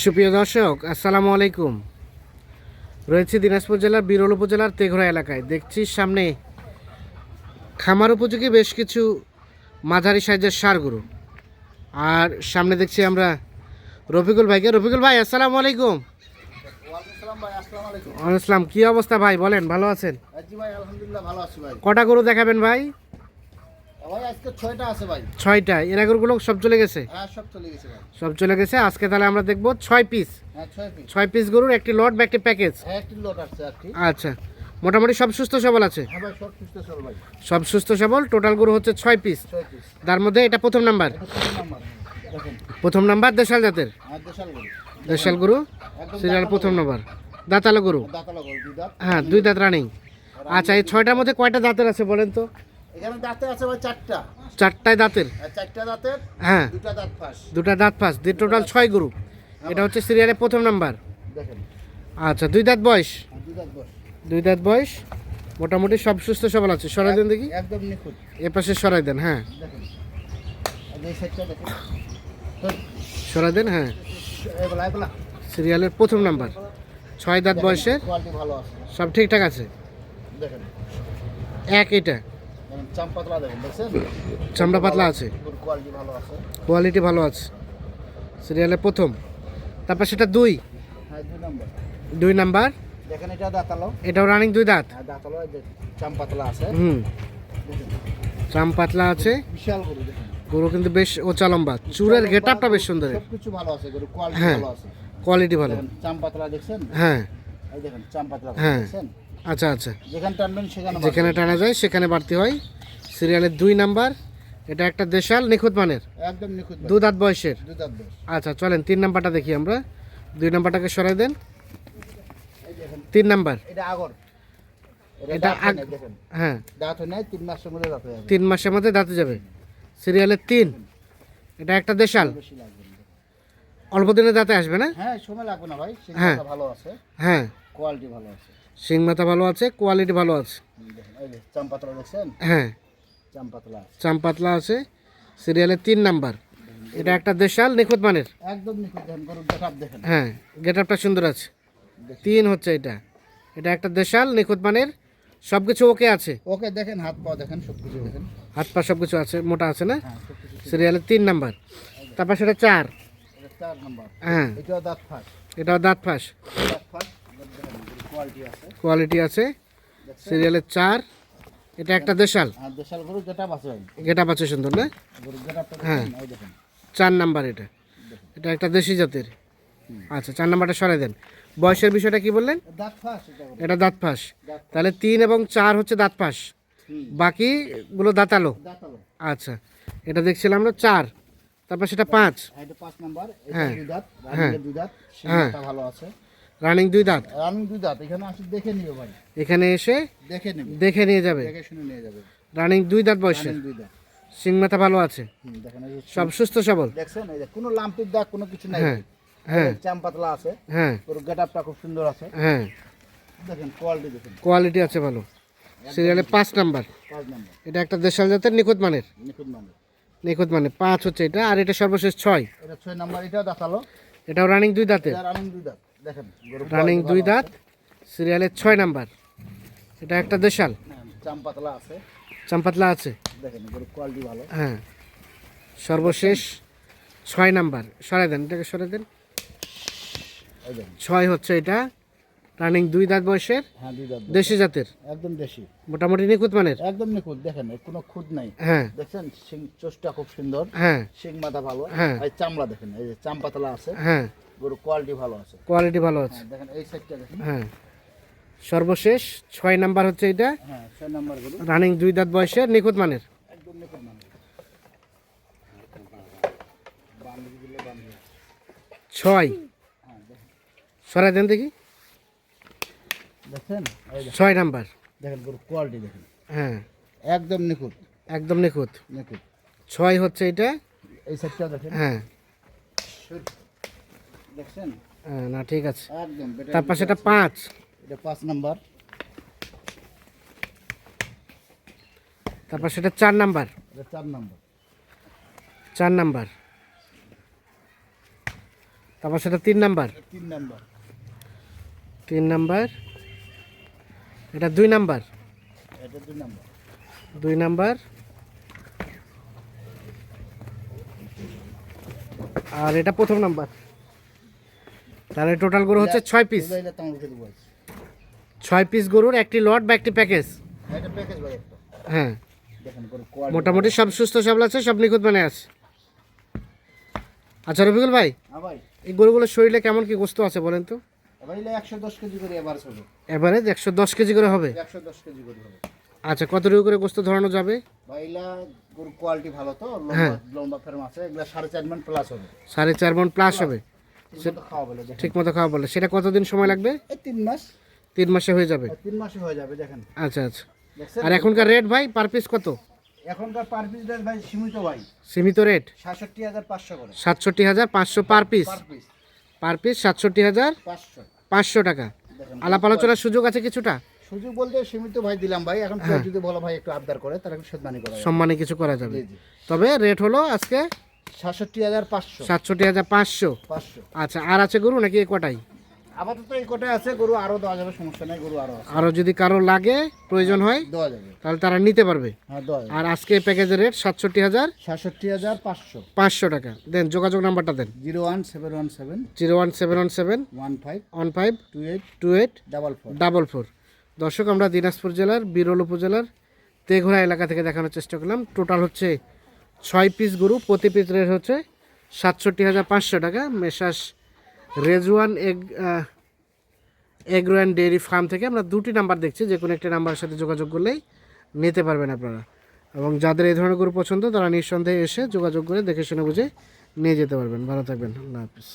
সুপ্রিয় দর্শক আসসালামু আলাইকুম। রয়েছে দিনাজপুর জেলার বিরল উপজেলার তেঘরা এলাকায়। দেখছি সামনে খামার উপযোগী বেশ কিছু মাঝারি সাইজের সারগুরু আর সামনে দেখছি আমরা রফিকুল ভাইকে। রফিকুল ভাই আসসালামু আলাইকুম। আসসালামু কি অবস্থা ভাই? বলেন ভালো আছেন? জি ভাই আলহামদুলিল্লাহ ভালো আছি ভাই। কটা গরু দেখাবেন ভাই? ছয়টা এরা গরুগুলো সব চলে গেছে? হ্যাঁ সব চলে গেছে আজকে তাহলে আমরা দেখব ছয় পিস হ্যাঁ ছয় পিস গরুর একটি লট বা একটি প্যাকেজ আচ্ছা। মোটামুটি সব সুস্থ সবল আছে? হ্যাঁ সব সুস্থ সবল টোটাল গরু হচ্ছে ছয় পিস তার মধ্যে এটা প্রথম নাম্বার প্রথম নাম্বার দেশাল জাতের? দেশাল গরু। সিরিয়াল প্রথম নাম্বার দাঁতালো গরু? হ্যাঁ দুই দাঁত রানিং আচ্ছা এই ছয়টার মধ্যে কয়টা দাঁতের আছে বলেন তো? এখানে দাঁতে আছে ভাই চারটা। চারটায় দাঁতের? চারটা দাঁতের হ্যাঁ। দুটা দাঁত ফাঁস। দুটা দাঁত পাঁচ দিয়ে টোটাল ছয় গরু। এটা হচ্ছে সিরিয়ালের প্রথম নাম্বার। দেখেন। আচ্ছা দুই দাঁত বয়স? দুই দাঁত বস দুই দাঁত বয়স? মোটামুটি সব সুস্থ সবল আছে। সরাই দেন দেখি। একদম নিখুঁত। এ পাশে সরাই দেন হ্যাঁ। সরাই দেন হ্যাঁ। সিরিয়ালের প্রথম নাম্বার। ছয় দাঁত বয়সের সব ঠিকঠাক আছে? এক এটা দেখেন চাম্পাতলা দেখেন দেখছেন চামড়া পাতলা আছে। কোয়ালিটি ভালো আছে। কোয়ালিটি ভালো আছে। সিরিয়ালের প্রথম। তারপর সেটা দুই। হ্যাঁ দুই নম্বর। দুই নাম্বার। দেখেন এটা দাঁতালো। এটাও রানিং দুই দাঁত। হ্যাঁ দাঁতালো যে আছে। হুম। চাম পাতলা আছে। বিশাল গরু দেখেন। গরু কিন্তু বেশ ওচা লম্বা। চুরের গেট আপটা বেশ সুন্দর। সব কিছু ভালো আছে গরু কোয়ালিটি হ্যাঁ। ভালো আছে। কোয়ালিটি ভালো। দেখেন চাম্পাতলা দেখছেন? হ্যাঁ। এই দেখেন চাম্পাতলা হ্যাঁ। দেখছেন? আচ্ছা আচ্ছা। যেখানে টানবেন সেখানে যেখানে টানা যায় সেখানে বাড়তি হয়। সিরিয়ালের দুই নাম্বার এটা একটা দেশাল নিখুঁত মানের। একদম নিখুঁত দু দাঁত বয়সের। দাঁত আচ্ছা চলেন তিন নাম্বারটা দেখি আমরা। দুই নাম্বারটাকে সরাই দেন। তিন নাম্বার। এটা আগর। এটা আগ হ্যাঁ। দাঁত হয় নাই তিন মাসের মধ্যে দাঁত যাবে। তিন মাসের মধ্যে দাঁতে যাবে। সিরিয়ালের তিন। এটা একটা দেশাল। অল্প দিনে দাঁতে আসবে না? হ্যাঁ সময় লাগবে না ভাই। হ্যাঁ। সেটা ভালো আছে। হ্যাঁ। কোয়ালিটি ভালো আছে। শিং মাথা ভালো আছে কোয়ালিটি ভালো আছে। হুম, দেখেন এই যে চাম্পাতলা দেখছেন? হ্যাঁ। চাম্পাতলা আছে। সিরিয়ালের তিন নাম্বার। এটা একটা দেশাল নিখুঁত মানের। একদম দেখেন হ্যাঁ গেট আপটা সুন্দর আছে। তিন হচ্ছে এটা। এটা একটা দেশাল নিখুঁত মানের সব কিছু ওকে আছে। ওকে দেখেন হাত পা দেখেন সব কিছু দেখেন। হাত পা সব কিছু আছে মোটা আছে না? হ্যাঁ সিরিয়ালের তিন নাম্বার। তারপর সেটা চার। চার নাম্বার। হ্যাঁ। এটাও দাঁত ফাঁস। এটাও দাঁত ফাঁস। কোয়ালিটি আছে। সিরিয়ালের চার। এটা একটা দেশাল। গেটা ভাই গেট আপ আছে সুন্দর না? হ্যাঁ। চার নাম্বার এটা। এটা একটা দেশি জাতের। আচ্ছা চার নাম্বারটা সরাই দেন। বয়সের বিষয়টা কি বললেন? এটা দাঁত ফাঁস। তাহলে তিন এবং চার হচ্ছে দাঁত ফাঁস। বাকিগুলো দাঁতালো আচ্ছা এটা দেখছিলাম আমরা চার। তারপর সেটা পাঁচ। হ্যাঁ। হ্যাঁ। দাঁত হ্যাঁ। ভালো আছে। রানিং দুই দাঁত? রানিং দুই দাঁত। এখানে আসি দেখে নিবে ভাই। এখানে এসে দেখে নেবে। দেখে নিয়ে যাবে। দেখে শুনে নিয়ে যাবে। রানিং দুই দাঁত বয়সের রানিং দুই দাঁত। সিং মাথা ভালো আছে? সব সুস্থ সবল? দেখছেন? এই যে কোনো লাম্পির দাগ কোনো কিছু নাই। হ্যাঁ হ্যাঁ। চাম পাতলা আছে। হ্যাঁ। ওর গেট আপটা খুব সুন্দর আছে। হ্যাঁ। দেখেন কোয়ালিটি দেখেন। কোয়ালিটি আছে ভালো। সিরিয়ালে পাঁচ নাম্বার পাঁচ নাম্বার এটা একটা দেশাল জাতের নিখুঁত মানের? নিখুঁত মানে নিখুঁত মানে পাঁচ হচ্ছে এটা আর এটা সর্বশেষ ছয়। এটা ছয় নাম্বার এটাও দেখাল। এটাও রানিং দুই দাঁতের। রানিং দুই দাঁত। দেখেন রানিং দুই দাঁত সিরিয়ালের ছয় নাম্বার। এটা একটা দেশাল। হ্যাঁ, চাম আছে। চাম্পাতলা আছে। দেখেন গরু কোয়ালিটি ভালো। হ্যাঁ সর্বশেষ ছয় নাম্বার। সরাই দেন এটাকে সরাই দেন। ছয় হচ্ছে এটা রানিং দুই দাঁত বয়সের হ্যাঁ দুই দাঁত দেশি জাতের। একদম দেশি। মোটামুটি নিখুঁত মানের। একদম নিখুঁত দেখেন কোনো খুঁত নাই। হ্যাঁ। দেখছেন সিং চোষটা খুব সুন্দর। হ্যাঁ। সিং মাথা ভালো। হ্যাঁ। চামড়া দেখেন এই যে চাম পাতলা আছে। হ্যাঁ। গরু কোয়ালিটি ভালো আছে। কোয়ালিটি ভালো আছে। হ্যাঁ দেখেন এই সাইডটা দেখেন। হ্যাঁ। সর্বশেষ ছয় নাম্বার হচ্ছে এটা হ্যাঁ ছয় নাম্বার গরু। রানিং দুই দাঁত বয়সের নিখুঁত মানের। একদম নিখুঁত মানে বান্ধবী ছয় সরাই দেন দেখি। যে ছয় নাম্বার। দেখেন গরু কোয়ালিটি দেখেন। হ্যাঁ। একদম নিখুঁত। একদম নিখুঁত। নিখুঁত। ছয় হচ্ছে এটা এই সাইডটা দেখেন। হ্যাঁ। দেখছেন? হ্যাঁ, না ঠিক আছে। একদম তারপর সেটা পাঁচ। এটা পাঁচ নাম্বার। তারপর সেটা চার নাম্বার। এটা চার নাম্বার। চার নাম্বার। তারপর সেটা তিন নাম্বার। তিন নাম্বার। তিন নাম্বার। এটা দুই নাম্বার। এটা দুই নাম্বার। দুই নাম্বার। আর এটা প্রথম নাম্বার। তাহলে টোটাল গরু হচ্ছে ছয় পিস। ছয় পিস গরুর একটি লট বা একটি প্যাকেজ এটা প্যাকেজ ভাই হ্যাঁ। মোটামুটি সব সুস্থ সবল আছে সব নিখুঁত মানে আছে। আচ্ছা রবিকুল ভাই হ্যাঁ ভাই। এই গরুগুলোর শরীরে কেমন কি গোস্ত আছে বলেন তো? এবার এলে একশো দশ কেজি করে এবার হবে। এভারেজ একশো দশ কেজি করে হবে? একশো দশ কেজি করে হবে। আচ্ছা কতটুকু করে গোস্ত ধরানো যাবে? কোয়ালিটি ভালো তো হ্যাঁ। লম্বা লম্বা ফেরম আছে এগুলা সাড়ে চার মান প্লাস হবে। সাড়ে চার মন প্লাস হবে। ঠিক মতো খাওয়া বলে সেটা কতদিন সময় লাগবে? তিন মাস। তিন মাসে হয়ে যাবে? তিন মাসে হয়ে যাবে দেখেন। আচ্ছা আচ্ছা। আর এখনকার রেট ভাই পার পিস কত? এখনকার পার পিস রেট ভাই সীমিত ভাই। সীমিত রেট সাতষট্টি হাজার পাঁচশো করে। সাতষট্টি হাজার পাঁচশো পার পিস পার পিস সাতষট্টি হাজার পাঁচশো। পাঁচশো টাকা। আলাপ আলোচনার সুযোগ আছে কিছুটা? সুযোগ বলতে সীমিত ভাই দিলাম ভাই। এখন যদি বলো ভাই একটু আবদার করে তারা একটু করা। সম্মানে কিছু করা যাবে। তবে রেট হলো আজকে সাতষট্টি হাজার পাঁচশো। সাতষট্টি হাজার পাঁচশো? পাঁচশো। আচ্ছা আর আছে গরু নাকি এ কটাই? আপাতত এই কোটায় আছে গরু আরও দেওয়া যাবে সমস্যা নেই গরু আরও আরও যদি কারও লাগে প্রয়োজন হয় দেওয়া যাবে। তাহলে তারা নিতে পারবে। হ্যাঁ দেওয়া যাবে। আর আজকে প্যাকেজের রেট সাতষট্টি হাজার? সাতষট্টি হাজার পাঁচশো। পাঁচশো টাকা। দেন যোগাযোগ নাম্বারটা দেন। Zero one seven one seven. Zero one seven one seven. One five. One five. Two eight two eight double four. Double four. দর্শক আমরা দিনাজপুর জেলার বিরল উপজেলার তেঘোড়া এলাকা থেকে দেখানোর চেষ্টা করলাম। টোটাল হচ্ছে ছয় পিস গরু, প্রতি পিস রেট হচ্ছে সাতষট্টি হাজার পাঁচশো টাকা। Messrs Rezwan ag agro and dairy farm থেকে আমরা দুটি নাম্বার দেখছি, যে কোনো একটি নাম্বারের সাথে যোগাযোগ করলেই নিতে পারবেন আপনারা। এবং যাদের এই ধরনের গরু পছন্দ, তারা নিঃসন্দেহে এসে যোগাযোগ করে দেখে শুনে বুঝে নিয়ে যেতে পারবেন। ভালো থাকবেন। আল্লাহ হাফিজ।